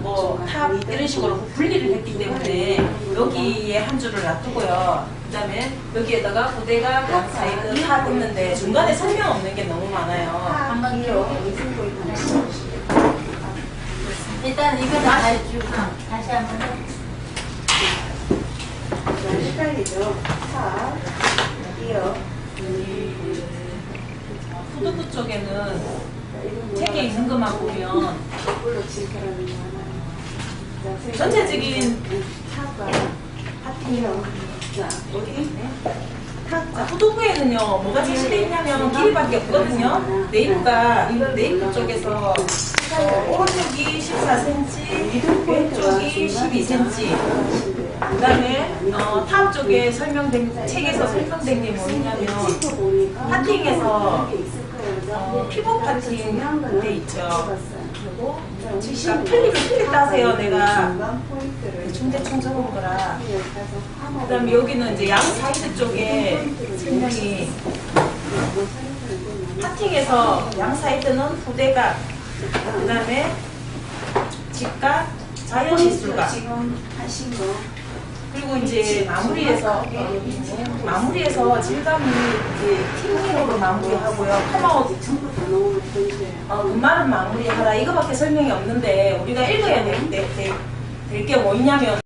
뭐 탑 이런 식으로 분리를 했기 때문에 여기에 한 줄을 놔두고요. 그 다음에 여기에다가 부대가 각 사이드 탑 있는데 중간에 설명 없는 게 너무 많아요. 한번 일단 이거 다시 주고 다시 한번 해. 헷갈리죠? 탑, 이어. 후두부 쪽에는 책에 있는 것만 보면 전체적인 자, 후두부에는요 뭐가 제시되어 있냐면 길이밖에 없거든요. 네이프가 네이프 쪽에서 어, 오른쪽이 14cm, 왼쪽이 12cm. 그 다음에 어, 탑 쪽에 설명된 책에서 설명된 게 뭐냐면 파팅에서 어, 피복 파팅 돼 있죠. 그리고 그러니까 틀리면 틀렸다 하세요. 내가 대충 대충 적은 거라. 그다음에 여기는 이제 양 사이드 쪽에 설명이 파팅에서 양 사이드는 부대각, 그다음에 직각, 자연시술각. 지금 하신 거 그리고 이제 마무리해서 마무리해서 질감이 이제 팅으로 마무리하고요. 컴아웃 어, 금말은 마무리하라 이거밖에 설명이 없는데 우리가 읽어야 될게뭐 있냐면